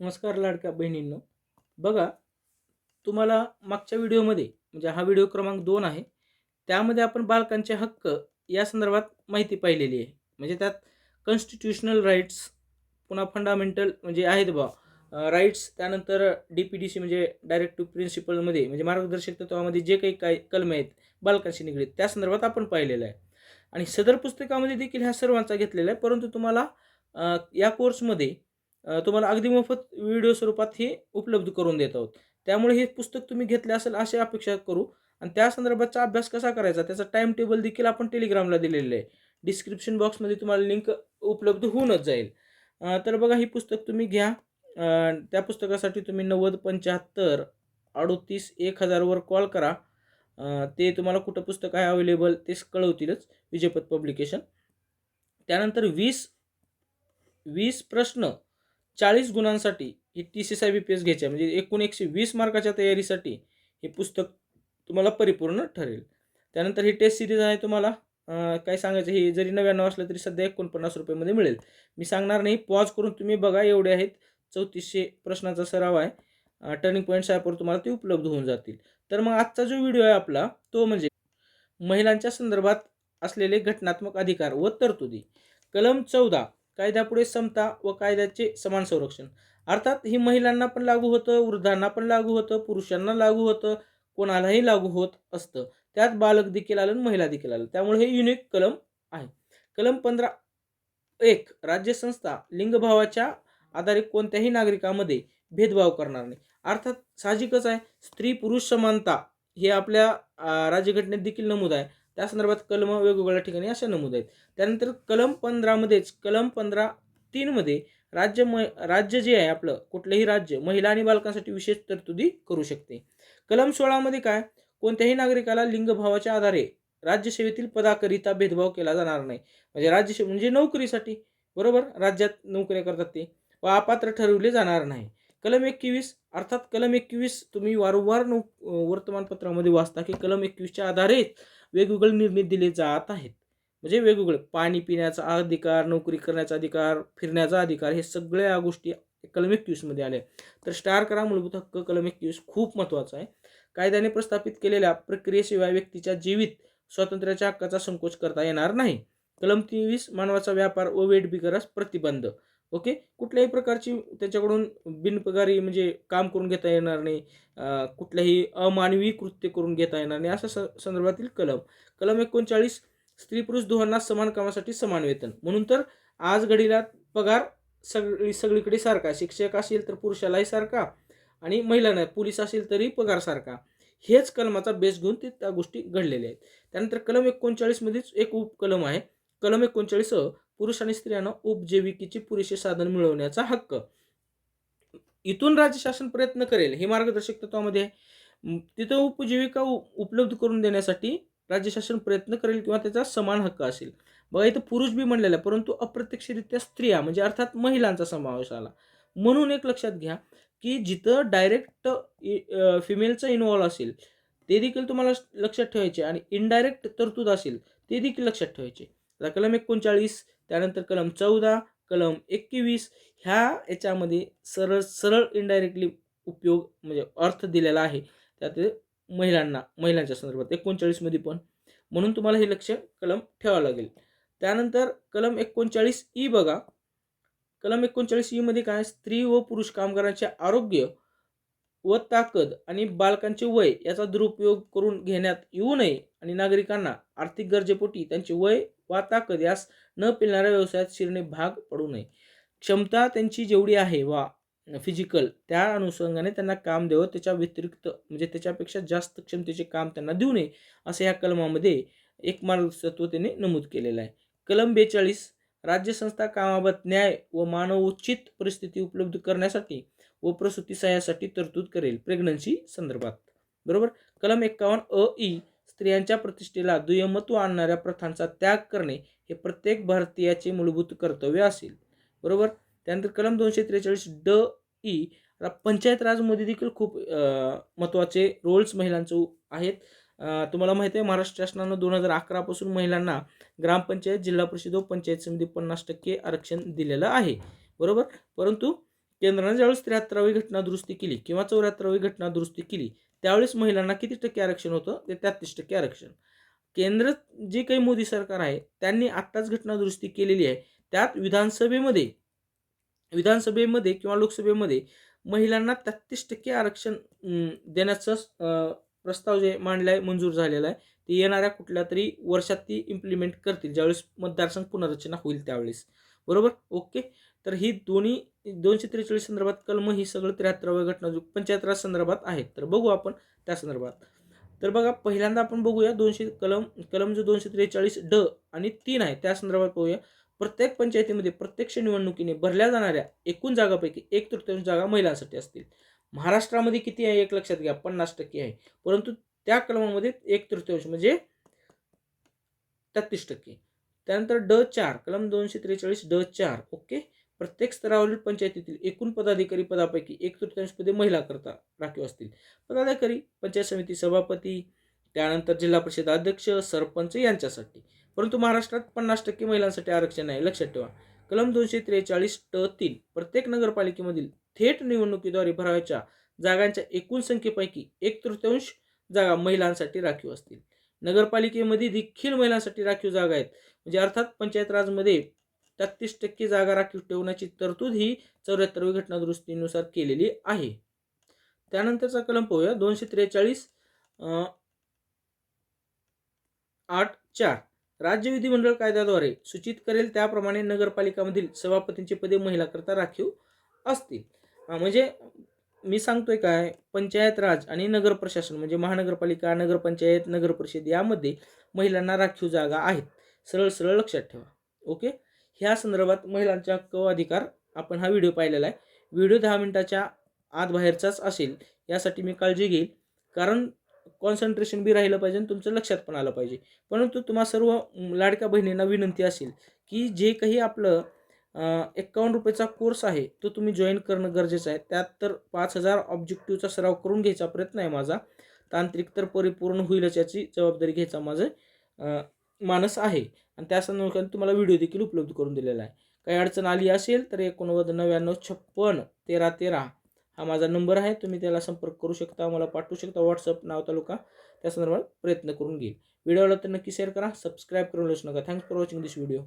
नमस्कार लाडक्या बहिणींनो. बघा तुम्हाला मागच्या व्हिडिओमध्ये म्हणजे हा व्हिडिओ क्रमांक दोन आहे त्यामध्ये आपण बालकांचे हक्क या संदर्भात माहिती पाहिलेली आहे. म्हणजे त्यात कॉन्स्टिट्युशनल राईट्स पुन्हा फंडामेंटल म्हणजे आहेत बा राईट्स त्यानंतर डी पी डी सी म्हणजे डायरेक्टिव्ह प्रिन्सिपलमध्ये म्हणजे मार्गदर्शक तत्वामध्ये जे काही काय कलमे आहेत बालकांशी निगडीत त्या संदर्भात आपण पाहिलेलं आहे. आणि सदर पुस्तकामध्ये देखील ह्या सर्वांचा घेतलेला आहे परंतु तुम्हाला या कोर्समध्ये तुम्हाला अगदी मोफत व्हिडिओ स्वरूपात हे उपलब्ध करून देत आहोत. त्यामुळे हे पुस्तक तुम्ही घेतले असेल अशी अपेक्षा करू. आणि त्या संदर्भाचा अभ्यास कसा करायचा त्याचा टाइम टेबल देखील आपण टेलिग्रामला दिलेलं आहे. डिस्क्रिप्शन बॉक्समध्ये तुम्हाला लिंक उपलब्ध होऊनच जाईल. तर बघा ही पुस्तक तुम्ही घ्या. त्या पुस्तकासाठी तुम्ही नव्वद पंच्याहत्तर अडोतीस एक हजारवर कॉल करा. ते तुम्हाला कुठं पुस्तक आहे अवेलेबल ते कळवतीलच. विजयपथ पब्लिकेशन त्यानंतर वीस वीस प्रश्न चाळीस गुणांसाठी ही टी सी साय बी पी एस घ्यायची आहे. म्हणजे एकूण एकशे वीस मार्काच्या तयारीसाठी हे पुस्तक तुम्हाला परिपूर्ण ठरेल. त्यानंतर ही टेस्ट सिरीज आहे तुम्हाला काय सांगायचं हे जरी नव्याण्णव असलं तरी सध्या एकोणपन्नास रुपयेमध्ये मिळेल. मी सांगणार नाही पॉज करून तुम्ही बघा एवढे आहेत चौतीसशे प्रश्नाचा सराव आहे. टर्निंग पॉईंट्स ॲपवर तुम्हाला ते उपलब्ध होऊन जातील. तर मग आजचा जो व्हिडिओ आहे आपला तो म्हणजे महिलांच्या संदर्भात असलेले घटनात्मक अधिकार व तरतुदी. कलम चौदा कायद्यापुढे समता व कायद्याचे समान संरक्षण. अर्थात ही महिलांना पण लागू होतं वृद्धांना पण लागू होतं पुरुषांना लागू होतं कोणालाही लागू होत असतं. त्यात बालक देखील आलं महिला देखील आलं. त्यामुळे हे युनिक कलम आहे. कलम पंधरा एक राज्यसंस्था लिंगभावाच्या आधारे कोणत्याही नागरिकामध्ये भेदभाव करणार नाही. अर्थात साहजिकच आहे. स्त्री पुरुष समानता हे आपल्या राज्यघटनेत देखील नमूद आहे. त्या संदर्भात कलम वेगवेगळ्या ठिकाणी अशा नमूद आहेत. त्यानंतर कलम पंधरामध्येच कलम पंधरा तीनमध्ये राज्य म राज्य जे आहे आपलं कुठलंही राज्य महिला आणि बालकांसाठी विशेष तरतुदी करू शकते. कलम सोळामध्ये काय? कोणत्याही नागरिकाला लिंगभावाच्या आधारे राज्यसेवेतील पदाकरिता भेदभाव केला जाणार नाही. म्हणजे राज्यसेवे म्हणजे नोकरीसाठी. बरोबर? राज्यात नोकऱ्या करतात ते. व अपात्र ठरवले जाणार नाही. कलम एकवीस अर्थात कलम एकवीस तुम्ही वारंवार नो वर्तमानपत्रामध्ये वाचता की कलम एकवीसच्या आधारे वेगवेगळे निर्णय दिले जात आहेत. म्हणजे वेगवेगळे पाणी पिण्याचा अधिकार नोकरी करण्याचा अधिकार फिरण्याचा अधिकार हे सगळ्या गोष्टी कलम एकवीसमध्ये आल्या तर स्टार करा मूलभूत हक्क कलम एकवीस खूप महत्त्वाचा आहे. कायद्याने प्रस्थापित केलेल्या प्रक्रियेशिवाय व्यक्तीच्या जीवित स्वातंत्र्याच्या हक्काचा संकोच करता येणार नाही. कलम तेवीस मानवाचा व्यापार व वेठबिगारास प्रतिबंध. ओके? कुठल्याही प्रकारची त्याच्याकडून बिनपगारी म्हणजे काम करून घेता येणार नाही. कुठल्याही अमानवी कृत्य करून घेता येणार नाही. अशा स संदर्भातील कलम. कलम एकोणचाळीस स्त्री पुरुष दोहांना समान कामासाठी समान वेतन. म्हणून तर आज घडीला पगार सगळी सगळीकडे सारखा. शिक्षक असेल तर पुरुषालाही सारखा आणि महिलांना पोलीस असेल तरी पगार सारखा. हेच कलमाचा बेस घेऊन ते त्या गोष्टी घडलेल्या आहेत. त्यानंतर कलम एकोणचाळीसमध्येच एक उपकलम आहे. कलम एकोणचाळीस पुरुष आणि स्त्रियांना उपजीविकेचे पुरेसे साधन मिळवण्याचा हक्क. इथून राज्य शासन प्रयत्न करेल हे मार्गदर्शक तत्वामध्ये आहे. तिथं उपजीविका उ- उपलब्ध करून देण्यासाठी राज्य शासन प्रयत्न करेल किंवा त्याचा समान हक्क असेल. बघा इथं पुरुष बी म्हणलेला आहे परंतु अप्रत्यक्षरित्या स्त्रिया म्हणजे अर्थात महिलांचा समावेश आला. म्हणून एक लक्षात घ्या की जिथं डायरेक्ट फिमेलचं इन्व्हॉल्व असेल ते देखील तुम्हाला लक्षात ठेवायचे. आणि इनडायरेक्ट तरतूद असेल ते देखील लक्षात ठेवायचे. आता कलम एकोणचाळीस त्यानंतर कलम चौदा कलम एकवीस ह्या याच्यामध्ये सरळ सरळ इनडायरेक्टली उपयोग म्हणजे अर्थ दिलेला आहे. त्यात महिलांना महिलांच्या संदर्भात एकोणचाळीसमध्ये पण. म्हणून तुम्हाला हे लक्ष कलम ठेवावं लागेल. त्यानंतर कलम एकोणचाळीस ई बघा. कलम एकोणचाळीस ईमध्ये काय? स्त्री व पुरुष कामगारांचे आरोग्य व ताकद आणि बालकांचे वय याचा दुरुपयोग करून घेण्यात येऊ नये आणि नागरिकांना आर्थिक गरजेपोटी त्यांचे वय वा ताकद यास न पिळणाऱ्या व्यवसायात शिरणे भाग पडू नये. क्षमता त्यांची जेवढी आहे वा फिजिकल त्या अनुषंगाने त्यांना काम द्यावं त्याच्या व्यतिरिक्त म्हणजे त्याच्यापेक्षा जास्त क्षमतेचे काम त्यांना देऊ नये असं या कलमामध्ये एक मार्गदर्शकत्व त्याने नमूद केलेलं आहे. कलम बेचाळीस राज्यसंस्था कामाबाबत न्याय व मानवोचित परिस्थिती उपलब्ध करण्यासाठी व प्रसूती सहाय्यासाठी तरतूद करेल प्रेग्नन्सी संदर्भात. बरोबर? कलम एक्कावन्न अ ई स्त्रियांच्या प्रतिष्ठेला दुय्यमत्व आणणाऱ्या प्रथांचा त्याग करणे हे प्रत्येक भारतीयाचे मूलभूत कर्तव्य असेल. बरोबर? त्यानंतर कलम दोनशे त्रेचाळीस ड ई पंचायत राजमध्ये देखील खूप महत्त्वाचे रोल्स महिलांचे आहेत. तुम्हाला माहिती आहे महाराष्ट्र शासनानं दोन हजार अकरापासून महिलांना ग्रामपंचायत जिल्हा परिषद व पंचायत समिती पन्नास टक्के आरक्षण दिलेलं आहे. बरोबर? परंतु केंद्राने ज्यावेळेस त्र्याहत्तरावी घटना दुरुस्ती केली किंवा चौऱ्याहत्तरावी घटना दुरुस्ती केली त्यावेळेस महिलांना किती टक्के आरक्षण होतं? ते तेहतीस टक्के आरक्षण. केंद्र जे काही मोदी सरकार आहे त्यांनी आत्ताच घटना दुरुस्ती केलेली आहे. त्यात विधानसभेमध्ये विधानसभेमध्ये किंवा लोकसभेमध्ये महिलांना तेहतीस टक्के आरक्षण देण्याचा देण्याचं प्रस्ताव जे मांडला आहे मंजूर झालेला आहे ते येणाऱ्या कुठल्या तरी वर्षात ती इम्प्लिमेंट करतील. ज्यावेळेस मतदारसंघ पुनर्रचना होईल त्यावेळेस. बरोबर? ओके? तर ही दोन्ही दोनशे त्रेचाळीस संदर्भात कलम ही सगळं त्र्याहत्तराव्या घटना पंच्याहत्तरा संदर्भात आहेत तर बघू आपण त्या संदर्भात. तर बघा पहिल्यांदा आपण बघूया दोनशे कलम कलम जो दोनशे त्रेचाळीस ड आणि तीन आहे त्या संदर्भात पाहूया. प्रत्येक पंचायतीमध्ये प्रत्यक्ष निवडणुकीने भरल्या जाणाऱ्या एकूण जागापैकी एक तृतीयांश जागा महिलांसाठी असतील. महाराष्ट्रामध्ये किती आहे एक लक्षात घ्या पन्नास टक्के आहे. परंतु त्या कलमामध्ये एक तृतीयांश म्हणजे तेहतीस टक्के. त्यानंतर ड चार कलम दोनशे त्रेचाळीस ड चार ओके? प्रत्येक स्तरावरील पंचायतीतील एकूण पदाधिकारी पदापैकी एक तृतीयांश पदे महिला करता राखीव असतील. पदाधिकारी पंचायत समिती सभापती त्यानंतर जिल्हा परिषद अध्यक्ष सरपंच यांच्यासाठी. परंतु महाराष्ट्रात पन्नास टक्के महिलांसाठी आरक्षण आहे. लक्षात ठेवा. कलम दोनशे त्रेचाळीस ट तीन प्रत्येक नगरपालिकेमधील थेट निवडणुकीद्वारे भरावयाच्या जागांच्या एकूण संख्येपैकी एक तृतीयांश जागा महिलांसाठी राखीव असतील. नगरपालिकेमध्ये देखील महिलांसाठी राखीव जागा आहेत. म्हणजे अर्थात पंचायत राजमध्ये तेहतीस टक्के जागा राखीव ठेवण्याची तरतूद ही चौऱ्याहत्तरवी घटना दुरुस्तीनुसार केलेली आहे. त्यानंतरचा कलम पाहूया. दोनशे त्रेचाळीस आठ चार. राज्य विधिमंडळ कायद्याद्वारे सूचित करेल त्याप्रमाणे नगरपालिकामधील सभापतींची पदे महिलाकरता राखीव असतील. म्हणजे मी सांगतोय काय? पंचायत राज आणि नगर प्रशासन म्हणजे महानगरपालिका नगरपंचायत नगर परिषद यामध्ये महिलांना राखीव जागा आहेत. सरळ सरळ लक्षात ठेवा. ओके? ह्या संदर्भात महिलांच्या हक्क व अधिकार आपण हा व्हिडिओ पाहिलेला आहे. व्हिडिओ दहा मिनिटाच्या आत बाहेरचाच असेल यासाठी मी काळजी घेईल. कारण कॉन्सन्ट्रेशन बी राहिलं पाहिजे आणि तुमचं लक्षात पण आलं पाहिजे. परंतु तुम्हा सर्व लाडक्या बहिणींना विनंती असेल की जे काही आपलं एक्कावन्न रुपयाचा कोर्स आहे तो तुम्ही जॉईन करणं गरजेचं आहे. त्यात तर पाच हजार ऑब्जेक्टिव्हचा सराव करून घ्यायचा प्रयत्न आहे माझा. तांत्रिक तर परिपूर्ण होईलच याची जबाबदारी घ्यायचा माझं. मानस आहे. आणि त्या संदर्भात तुम्हाला व्हिडिओ देखील उपलब्ध करून दिलेला आहे. काही अडचण आली असेल तर एकोणनव्वद नव्याण्णव छप्पन तेरा तेरा हा माझा नंबर आहे. तुम्ही त्याला संपर्क करू शकता मला पाठवू शकता व्हॉट्सअप नाव तालुका. त्या संदर्भात प्रयत्न करून घेईल. व्हिडिओला तर नक्की शेअर करा सबस्क्राईब करून लस नका. Thanks for watching this video